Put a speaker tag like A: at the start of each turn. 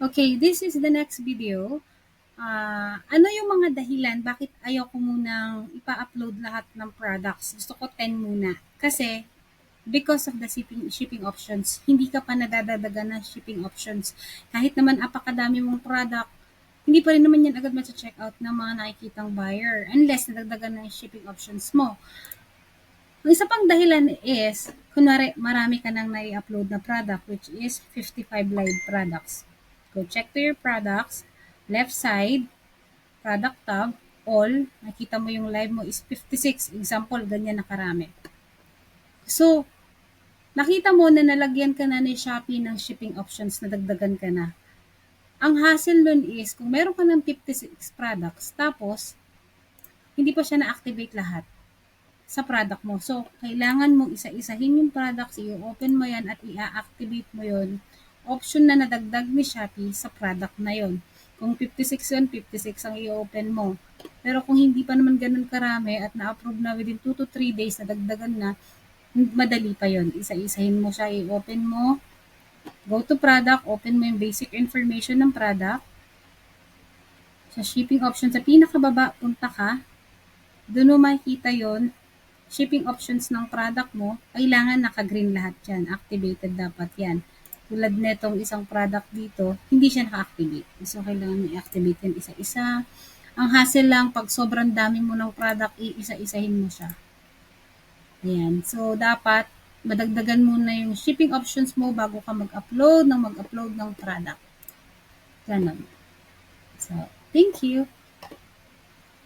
A: Okay, this is the next video. Ah, ano yung mga dahilan bakit ayaw ko munang ipa-upload lahat ng products? Gusto ko 10 muna. Kasi, because of the shipping, shipping options, hindi ka pa nadadadagan ng shipping options. Kahit naman apakadami mong product, hindi pa rin naman yan agad check out ng mga nakikitang buyer unless nadagdagan na yung shipping options mo. Ang isa pang dahilan is, kunwari, marami ka nang nai-upload na product which is 55 live products. Go check to your products, left side, product tab, all, nakita mo yung live mo is 56. Example, ganyan na karami. So, nakita mo na nalagyan ka na ni Shopee ng shipping options na dagdagan ka na. Ang hassle nun is, kung meron ka ng 56 products, tapos, hindi pa siya na-activate lahat sa product mo. So, kailangan mong isa-isahin yung products, i-open mo yan at i-activate mo yon option na nadagdag ni Shopee sa product na yon. Kung 56 yun, 56 ang i-open mo. Pero kung hindi pa naman ganun karami at na-approve na within 2 to 3 days na dagdagan na, madali pa yon. Isa-isahin mo siya, i-open mo. Go to product, open mo yung basic information ng product. Sa shipping option, sa pinakababa, punta ka. Doon mo makikita yon shipping options ng product mo, kailangan naka-green lahat yan. Activated dapat yan tulad netong isang product dito, hindi siya naka-activate. So, kailangan i-activate yan isa-isa. Ang hassle lang, pag sobrang dami mo ng product, iisa-isahin mo siya. Ayan. So, dapat madagdagan muna yung shipping options mo bago ka mag-upload ng mag-upload ng product. Ganon. So, thank you.